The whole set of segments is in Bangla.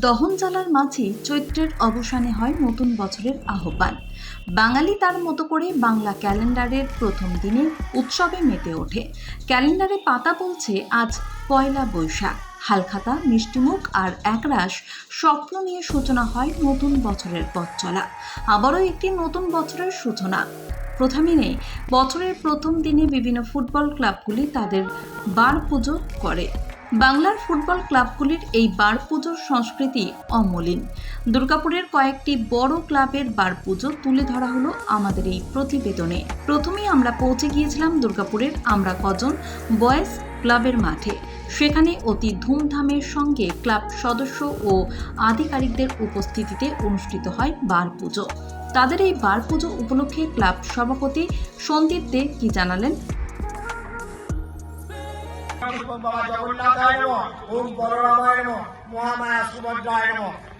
দহন জ্বালার মাঝে চৈত্রের অবসানে হয় নতুন বছরের আহ্বান। বাঙালি তার মতো করে বাংলা ক্যালেন্ডারের প্রথম দিনে উৎসবে মেতে ওঠে। ক্যালেন্ডারে পাতা বলছে আজ পয়লা বৈশাখ। হালখাতা, মিষ্টিমুখ আর একরাশ স্বপ্ন নিয়ে সূচনা হয় নতুন বছরের পথ চলা। আবারও একটি নতুন বছরের সূচনা। প্রথমে নেই, বছরের প্রথম দিনে বিভিন্ন ফুটবল ক্লাবগুলি তাদের বার পুজো করে। বাংলার ফুটবল ক্লাবগুলির এই বার পুজোর সংস্কৃতি অমলিন। দুর্গাপুরের কয়েকটি বড় ক্লাবের বার পুজো তুলে ধরা হলো আমাদের এই প্রতিবেদনে। প্রথমেই আমরা পৌঁছে গিয়েছিলাম দুর্গাপুরের আমরা কজন বয়েজ ক্লাবের মাঠে। সেখানে অতি ধুমধামের সঙ্গে ক্লাব সদস্য ও আধিকারিকদের উপস্থিতিতে অনুষ্ঠিত হয় বার পুজো তাদের এই বার পুজো উপলক্ষে ক্লাব সভাপতি সন্দীপ দে কি জানালেন বাবা জগন্নাথায় ওম বলরামায় মহামায়া সুভদ্রায়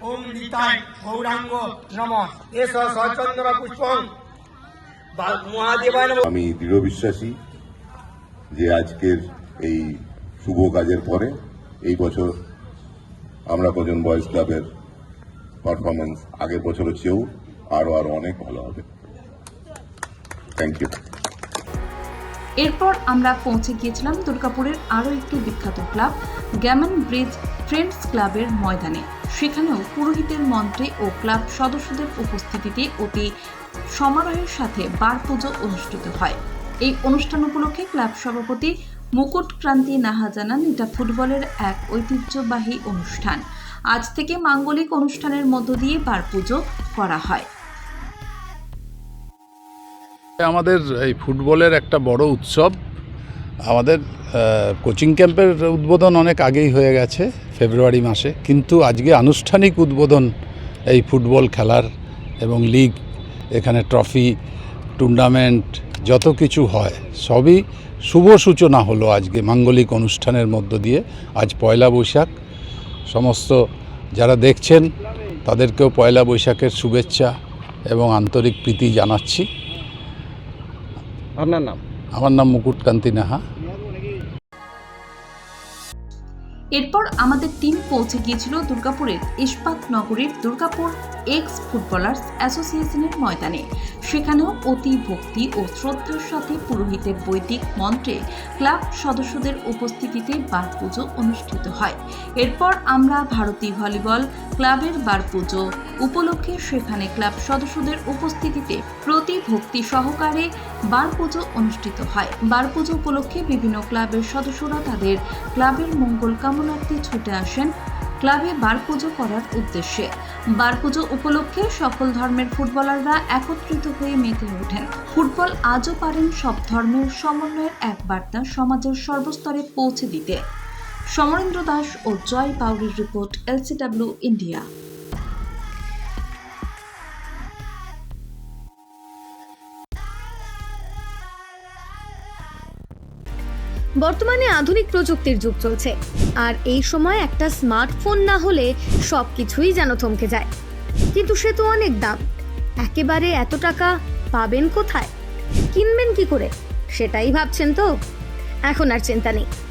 ওম নিতাই গৌরাঙ্গ নম। এস সচন্দ্র পুষ্পং। আমি দৃঢ় বিশ্বাসী যে আজকের এই শুভ কাজের পরে এই বছর আমরা কজন বয়েজ ক্লাবের পারফরমেন্স আগের বছরের চেয়েও আরও আরও অনেক ভালো হবে। থ্যাংক ইউ এরপর আমরা পৌঁছে গিয়েছিলাম দুর্গাপুরের আরও একটি বিখ্যাত ক্লাব, গ্যামন ব্রিজ ফ্রেন্ডস ক্লাবের ময়দানে। সেখানেও পুরোহিতের মন্ত্রে ও ক্লাব সদস্যদের উপস্থিতিতে অতি সমারোহের সাথে বার পুজো অনুষ্ঠিত হয়। এই অনুষ্ঠান উপলক্ষে ক্লাব সভাপতি মুকুট ক্রান্তি নাহা জানান, এটা ফুটবলের এক ঐতিহ্যবাহী অনুষ্ঠান। আজ থেকে মাঙ্গলিক অনুষ্ঠানের মধ্য দিয়ে বার পুজো করা হয়। আমাদের এই ফুটবলের একটা বড় উৎসব। আমাদের কোচিং ক্যাম্পের উদ্বোধন অনেক আগেই হয়ে গেছে, ফেব্রুয়ারি মাসে। কিন্তু আজকে আনুষ্ঠানিক উদ্বোধন এই ফুটবল খেলার এবং লিগ, এখানে ট্রফি, টুর্নামেন্ট, যত কিছু হয়, সবই শুভ সূচনা হলো আজকে মাঙ্গলিক অনুষ্ঠানের মধ্য দিয়ে। আজ পয়লা বৈশাখ। সমস্ত যারা দেখছেন, তাদেরকেও পয়লা বৈশাখের শুভেচ্ছা এবং আন্তরিক প্রীতি জানাচ্ছি। আপনার নাম? আমার নাম মুকুটকান্তি নাহা। এরপর আমাদের টিম পৌঁছে গিয়েছিল দুর্গাপুরের ইস্পাত নগরীর দুর্গাপুর এক্স ফুটবলার্স অ্যাসোসিয়েশনের ময়দানে। সেখানেও অতি ভক্তি ও শ্রদ্ধার সাথে পুরোহিতের বৈদিক মন্ত্রে ক্লাব সদস্যদের উপস্থিতিতে বার পুজো অনুষ্ঠিত হয়। এরপর আমরা ভারতীয় ভলিবল ক্লাবের বার পুজো উপলক্ষে সেখানে ক্লাব সদস্যদের উপস্থিতিতে প্রতি ভক্তি সহকারে বার পুজো অনুষ্ঠিত হয়। বার পুজো উপলক্ষে বিভিন্ন ক্লাবের সদস্যরা তাদের ক্লাবের মঙ্গল কামনার্থে ছুটে আসেন ক্লাবে বার পুজো করার উদ্দেশ্যে। বার পুজো উপলক্ষে সকল ধর্মের ফুটবলাররা একত্রিত হয়ে মেতে ওঠেন। ফুটবল আজও পারেন সব ধর্মের সমন্বয়ের এক বার্তা সমাজের সর্বস্তরে পৌঁছে দিতে। সমরেন্দ্র দাস ও জয় পাউরির রিপোর্ট এলসিডব্লিউ ইন্ডিয়া বর্তমানে আধুনিক প্রযুক্তির যুগ চলছে, আর এই সময় একটা স্মার্টফোন না হলে সব কিছুই যেন থমকে যায়। কিন্তু সে তো অনেক দাম, একেবারে এত টাকা পাবেন কোথায়? কিনবেন কি করে? সেটাই ভাবছেন তো? এখন আর চিন্তা নেই।